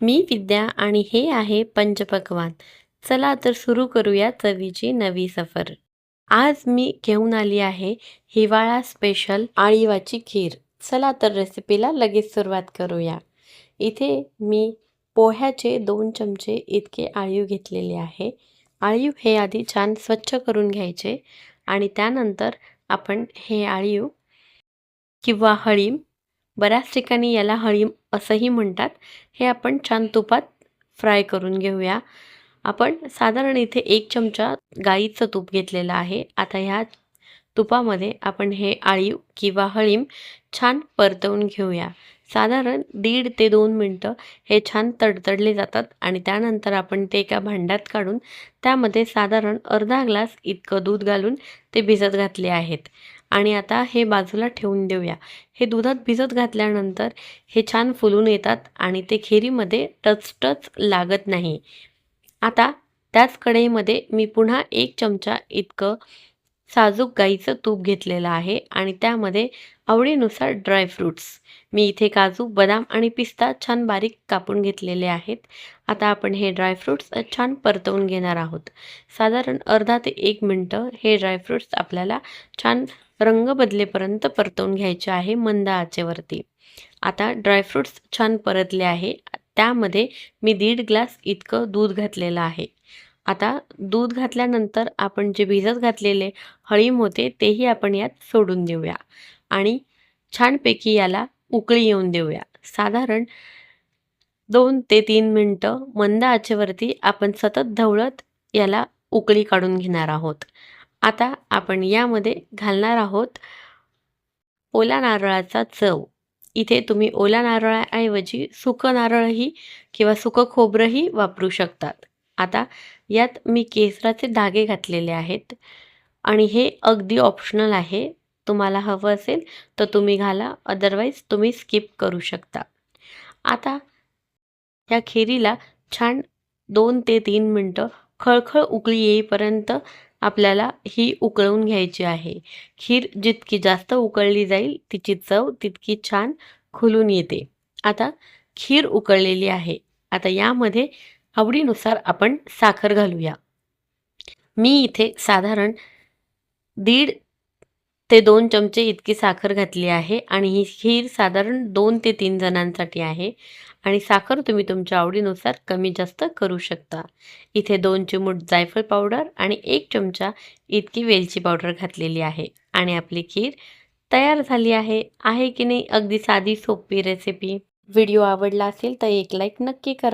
मी विद्या आणि हे आहे पंचपक्वान चला तर सुरू करूया चवीची नवी सफर. आज मी घेऊन आली आहे हिवाळा स्पेशल आळीवाची खीर. चला तर रेसिपीला लगेच सुरुवात करूया. इथे मी पोह्याचे दोन चमचे इतके आळीव घेतलेले आहे. आळीव हे आधी छान स्वच्छ करून घ्यायचे आणि त्यानंतर आपण हे आळीव किंवा हळीम बऱ्याच ठिकाणी याला हळीम असंही म्हणतात. हे आपण छान तुपात फ्राय करून घेऊया. आपण साधारण इथे एक चमचा गाईचं तूप घेतलेलं आहे. आता ह्या तुपामध्ये आपण हे आळीव किंवा हळीम छान परतवून घेऊया. साधारण दीड ते दोन मिनटं हे छान तडतडले जातात आणि त्यानंतर आपण ते एका भांड्यात काढून त्यामध्ये साधारण अर्धा ग्लास इतकं दूध घालून ते भिजत घातले आहेत. आणि आता हे बाजूला ठेवून देऊया. हे दुधात भिजत घातल्यानंतर हे छान फुलून येतात आणि ते खिरीमध्ये टच टच लागत नाही. आता त्याच कढईमध्ये मी पुन्हा एक चमचा इतकं साजूक गाईचं तूप घेतलेलं आहे आणि त्यामध्ये आवडीनुसार ड्रायफ्रूट्स मी इथे काजू बदाम आणि पिस्ता छान बारीक कापून घेतलेले आहेत. आता आपण हे ड्रायफ्रूट्स छान परतवून घेणार आहोत. साधारण अर्धा ते एक मिनटं हे ड्रायफ्रूट्स आपल्याला छान रंग बदलेपर्यंत परतवून घ्यायचे आहे मंद आचेवरती. आता ड्रायफ्रूट्स छान परतले आहे. त्यामध्ये मी दीड ग्लास इतकं दूध घातलेलं आहे. आता दूध घातल्यानंतर आपण जे भिजत घातलेले हळीम होते तेही आपण यात सोडून देऊया. आणि छानपैकी याला उकळी येऊन देऊया. साधारण दोन ते तीन मिनटं मंद आचेवरती आपण सतत ढवळत याला उकळी काढून घेणार आहोत. आता आपण यामध्ये घालणार आहोत ओला नारळाचा चव. इथे तुम्ही ओला नारळाऐवजी सुकं नारळही किंवा सुकं खोबरंही वापरू शकतात. आता यात मी केसराचे धागे घातलेले आहेत आणि हे अगदी ऑप्शनल आहे. तुम्हाला हवं असेल तर तुम्ही घाला अदरवाईज तुम्ही स्किप करू शकता. आता या खिरीला छान दोन ते तीन मिनटं खळखळ उकळी येईपर्यंत आपल्याला ही उकळवून घ्यायची आहे. खीर जितकी जास्त उकळली जाईल तिची चव तितकी छान खुलून येते. आता खीर उकळलेली आहे. आता यामध्ये आवडीनुसार आपण साखर घालूया. मी इथे साधारण दीड ते दोन चमचे इतकी साखर घातली आहे आणि ही खीर साधारण दोन ते तीन जणांसाठी आहे. आणि साखर तुम्ही तुमच्या आवडीनुसार कमी जास्त करू शकता. इथे दोन चिमूट जायफळ पावडर आणि एक चमचा इतकी वेलची पावडर घातलेली आहे. आणि आपली खीर तयार झाली आहे. आहे की नाही अगदी साधी सोपी रेसिपी व्हिडिओ आवडला असेल तर एक लाईक नक्की करा.